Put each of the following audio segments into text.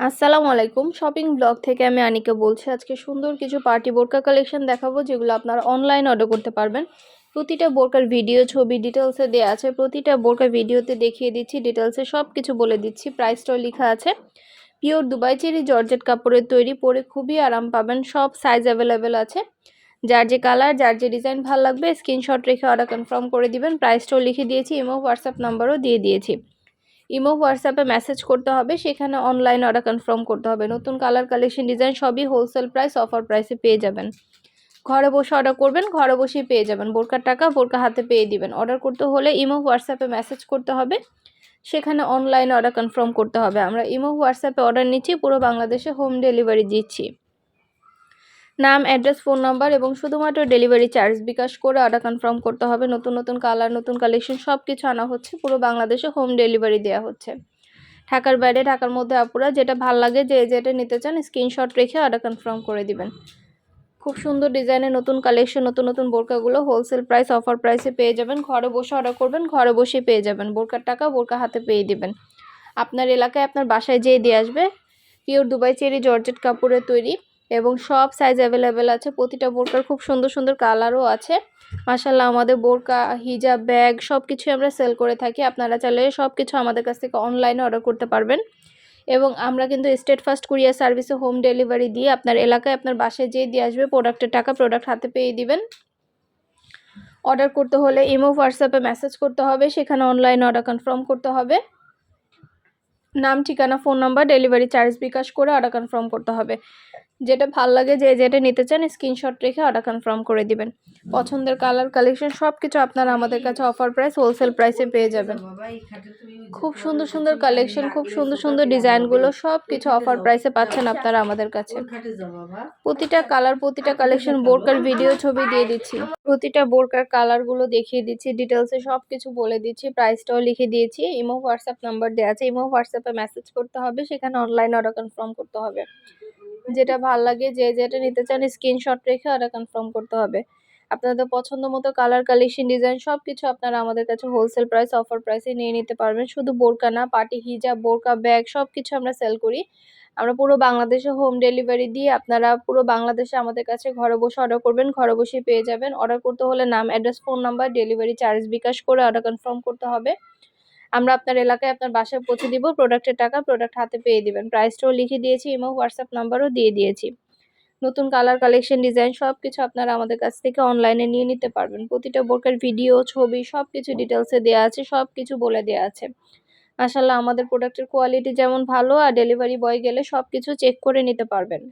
আসসালামু আলাইকুম। Shopping blog থেকে আমি আনিকা বলছি, আজকে সুন্দর কিছু পার্টি বোরকা কালেকশন দেখাবো, যেগুলো আপনারা অনলাইন অর্ডার করতে পারবেন। প্রতিটা বোরকার ভিডিও ছবি ডিটেলসে দেওয়া আছে। প্রতিটা বোরকার ভিডিওতে দেখিয়ে দিচ্ছি ডিটেলসে সব কিছু বলে দিচ্ছি। প্রাইসটাও লেখা আছে। পিওর দুবাই চেরি জর্জেট কাপড়ের তৈরি, পরে খুবই আরাম পাবেন। সব সাইজ অ্যাভেলেবেল আছে। যার যে কালার যার যে ডিজাইন ভালো লাগবে স্ক্রিনশট রেখে অর্ডার কনফার্ম করে দিবেন। প্রাইসটাও লিখে দিয়েছি এবং হোয়াটসঅ্যাপ নাম্বারও দিয়ে দিয়েছি। ইমো, হোয়াটসঅ্যাপে মেসেজ করতে হবে, সেখানে অনলাইন অর্ডার কনফার্ম করতে হবে। নতুন কালার কালেকশন ডিজাইন সবই হোলসেল প্রাইস অফার প্রাইসে পেয়ে যাবেন। ঘরে বসে অর্ডার করবেন, ঘরে বসেই পেয়ে যাবেন। বোরকার টাকা বোরকা হাতে পেয়ে দিবেন। অর্ডার করতে হলে ইমো, হোয়াটসঅ্যাপে মেসেজ করতে হবে, সেখানে অনলাইন অর্ডার কনফার্ম করতে হবে। আমরা ইমো, হোয়াটসঅ্যাপে অর্ডার নিচ্ছি, পুরো বাংলাদেশে হোম ডেলিভারি দিচ্ছি। নাম, অ্যাড্রেস, ফোন নাম্বার এবং শুধুমাত্র ডেলিভারি চার্জ। বিকাশ করে অর্ডার কনফার্ম করতে হবে। নতুন নতুন কালার, নতুন কালেকশন সব কিছু আনা হচ্ছে। পুরো বাংলাদেশে হোম ডেলিভারি দেওয়া হচ্ছে। ঢাকার বাইরে, ঢাকার মধ্যে আপুরা যেটা ভালো লাগে, যে যেটা নিতে চান, স্ক্রিনশট রেখে অর্ডার কনফার্ম করে দিবেন। খুব সুন্দর ডিজাইনের নতুন কালেকশন, নতুন নতুন বোরকাগুলো হোলসেল প্রাইস অফার প্রাইসে পেয়ে যাবেন। ঘরে বসে অর্ডার করবেন, ঘরে বসে পেয়ে যাবেন। বোরকার টাকা বোরকা হাতে পেয়ে দিবেন। আপনার এলাকায়, আপনার বাসায় যেয়ে দিয়ে আসবে পিওর দুবাই চেরি জর্জেট কাপড়ের তৈরি। এবং সব সাইজ অ্যাভেলেবেল আছে। প্রতিটা বোরকার খুব সুন্দর সুন্দর কালারও আছে। মাসাল্লাহ আমাদের বোরকা হিজাব ব্যাগ সব কিছুই আমরা সেল করে থাকি। আপনারা চাইলে সব কিছু আমাদের কাছ থেকে অনলাইনে অর্ডার করতে পারবেন। এবং আমরা কিন্তু স্টেট ফার্স্ট কুরিয়ার সার্ভিসে হোম ডেলিভারি দিয়ে আপনার এলাকায় আপনার বাসায় যেয়ে দিয়ে আসবে প্রোডাক্টের টাকা প্রোডাক্ট হাতে পেয়ে দিবেন। অর্ডার করতে হলে ইমো হোয়াটসঅ্যাপে মেসেজ করতে হবে, সেখানে অনলাইন অর্ডার কনফার্ম করতে হবে। নাম, ঠিকানা phone number delivery charge bKash করে অর্ডার কনফার্ম করতে হবে। যেটা ভালো লাগে যে যেটা নিতে চান স্ক্রিনশট রেখে অর্ডার কনফার্ম করে দিবেন। পছন্দের কালার কালেকশন সব কিছু আপনারা আমাদের কাছে অফার প্রাইস হোলসেল প্রাইসে পেয়ে যাবেন। খুব সুন্দর সুন্দর কালেকশন খুব সুন্দর সুন্দর ডিজাইনগুলো সব কিছু অফার প্রাইসে পাচ্ছেন আপনারা আমাদের কাছে। প্রতিটা কালার প্রতিটা কালেকশন বোরকার ভিডিও ছবি দিয়ে দিচ্ছি। প্রতিটা বোরকার কালারগুলো দেখিয়ে দিচ্ছি ডিটেলসে সব কিছু বলে দিচ্ছি প্রাইসটাও লিখে দিয়েছি। ইমো হোয়াটসঅ্যাপ নাম্বার দেওয়া আছে ইমো হোয়াটসঅ্যাপে মেসেজ করতে হবে সেখানে অনলাইন অর্ডার কনফার্ম করতে হবে। যেটা ভালো লাগে, যে যেটা নিতে চান স্ক্রিনশট রেখে ওটা কনফার্ম করতে হবে। আপনাদের পছন্দ মতো কালার কালেকশন ডিজাইন সব কিছু আপনারা আমাদের কাছে হোলসেল প্রাইস অফার প্রাইসে নিয়ে নিতে পারবেন। শুধু বোরকা না পার্টি হিজাব, বোরকা ব্যাগ সব কিছু আমরা সেল করি। আমরা পুরো বাংলাদেশে হোম ডেলিভারি দিয়ে আপনারা পুরো বাংলাদেশে আমাদের কাছে ঘরে বসে অর্ডার করবেন, ঘরে বসেই পেয়ে যাবেন। অর্ডার করতে হলে নাম address phone number delivery charge bKash করে অর্ডার কনফার্ম করতে হবে। আমরা আপনার এলাকায় আপনার বাসায় পৌঁছে দিব প্রোডাক্টের টাকা প্রোডাক্ট হাতে পেয়ে দিবেন। প্রাইসটাও লিখে দিয়েছি এবং হোয়াটসঅ্যাপ নাম্বারও দিয়ে দিয়েছি। নতুন কালার কালেকশন ডিজাইন সব কিছু আপনারা আমাদের কাছ থেকে অনলাইনে নিয়ে নিতে পারবেন। প্রতিটা বোরকার ভিডিও ছবি সব কিছু ডিটেলসে দেওয়া আছে সব কিছু বলে দেওয়া আছে। মাসাল্লাহ আমাদের প্রোডাক্টের কোয়ালিটি যেমন ভালো, আর ডেলিভারি বয় গেলে সব কিছু চেক করে নিতে পারবেন।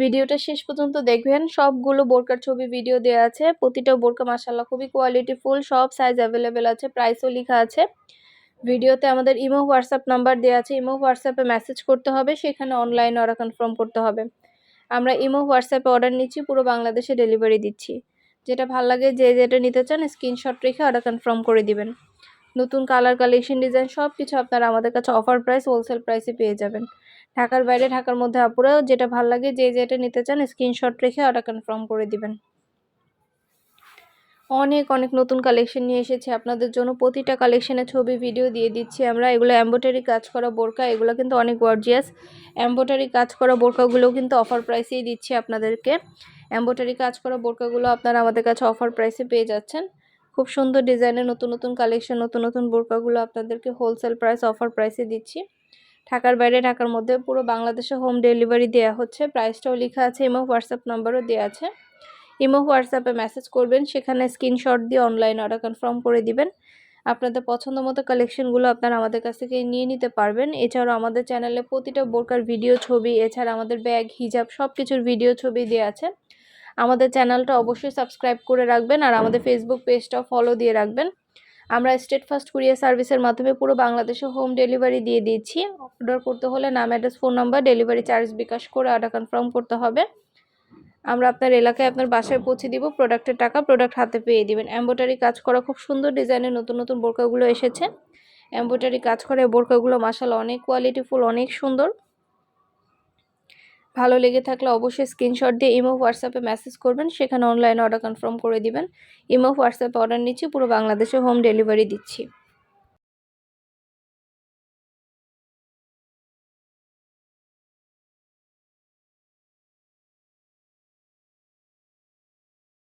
ভিডিওটা শেষ পর্যন্ত দেখবেন। সবগুলো বোরকার ছবি ভিডিও দেওয়া আছে। প্রতিটা বোরকা মাসাল্লাহ খুবই কোয়ালিটি ফুল সব সাইজ অ্যাভেলেবেল আছে প্রাইসও লেখা আছে। ভিডিওতে আমাদের ইমো হোয়াটসঅ্যাপ নাম্বার দেওয়া আছে। ইমো হোয়াটসঅ্যাপে মেসেজ করতে হবে, সেখানে অনলাইন অর্ডার কনফার্ম করতে হবে। আমরা ইমো হোয়াটসঅ্যাপে অর্ডার নিচ্ছি, পুরো বাংলাদেশে ডেলিভারি দিচ্ছি। যেটা ভালো লাগে, যে যেটা নিতে চান স্ক্রিনশট রেখে অর্ডার কনফার্ম করে দিবেন। নতুন কালার কালেকশন ডিজাইন সব কিছু আপনারা আমাদের কাছে অফার প্রাইস হোলসেল প্রাইসে পেয়ে যাবেন। ঢাকার বাইরে, ঢাকার মধ্যে আপুরা যেটা ভালো লাগে, যে যেটা নিতে চান স্ক্রিনশট রেখে অর্ডার কনফার্ম করে দিবেন। অনেক অনেক নতুন কালেকশন নিয়ে এসেছি। আপনাদের জন্য প্রতিটা কালেকশনের ছবি ভিডিও দিয়ে দিচ্ছি আমরা। এগুলো অ্যাম্বোটারি কাজ করা বোরকা, এগুলো কিন্তু অনেক গর্জিয়াস অ্যাম্বোটারি কাজ করা বোরকাগুলোও কিন্তু অফার প্রাইসেই দিচ্ছি আপনাদেরকে। অ্যাম্বোটারি কাজ করা বোরকাগুলো আপনারা আমাদের কাছে অফার প্রাইসে পেয়ে যাচ্ছেন। খুব সুন্দর ডিজাইনের নতুন নতুন কালেকশন নতুন নতুন বোরকাগুলো আপনাদেরকে হোলসেল প্রাইস অফার প্রাইসে দিচ্ছি। ঢাকার বাইরে, ঢাকার মধ্যে পুরো বাংলাদেশে হোম ডেলিভারি দেওয়া হচ্ছে। প্রাইসটাও লেখা আছে এবং হোয়াটসঅ্যাপ নাম্বারও দেওয়া আছে। ইমো হোয়াটসঅ্যাপে মেসেজ করবেন, সেখানে স্ক্রিনশট দিয়ে অনলাইন অর্ডার কনফার্ম করে দিবেন। আপনাদের পছন্দ মতো কালেকশনগুলো আপনারা আমাদের কাছ থেকে নিয়ে নিতে পারবেন। এছাড়াও আমাদের চ্যানেলে প্রতিটা বোরকার ভিডিও ছবি, এছাড়া আমাদের ব্যাগ হিজাব সব কিছুর ভিডিও ছবি দেওয়া আছে। আমাদের চ্যানেলটা অবশ্যই সাবস্ক্রাইব করে রাখবেন আর আমাদের ফেসবুক পেজটাও ফলো দিয়ে রাখবেন। আমরা স্টেট ফার্স্ট কুরিয়ার সার্ভিসের মাধ্যমে পুরো বাংলাদেশে হোম ডেলিভারি দিয়ে দিচ্ছি। অর্ডার করতে হলে নাম address phone number delivery charge bKash করে অর্ডার কনফার্ম করতে হবে। আমরা আপনার এলাকায় আপনার বাসায় পৌঁছে দিব প্রোডাক্টের টাকা প্রোডাক্ট হাতে পেয়ে দিবেন। এম্ব্রয়ডারি কাজ করা খুব সুন্দর ডিজাইনের নতুন নতুন বোরকাগুলো এসেছে। এম্ব্রয়ডারি কাজ করা বোরকাগুলো মাসাল অনেক কোয়ালিটিফুল অনেক সুন্দর। ভালো লেগে থাকলে অবশ্যই স্ক্রিনশট দিয়ে ইমো হোয়াটসঅ্যাপে মেসেজ করবেন। সেখানে অনলাইনে অর্ডার কনফার্ম করে দিবেন। ইমো হোয়াটসঅ্যাপে অর্ডার নিচ্ছি, পুরো বাংলাদেশে হোম ডেলিভারি দিচ্ছি।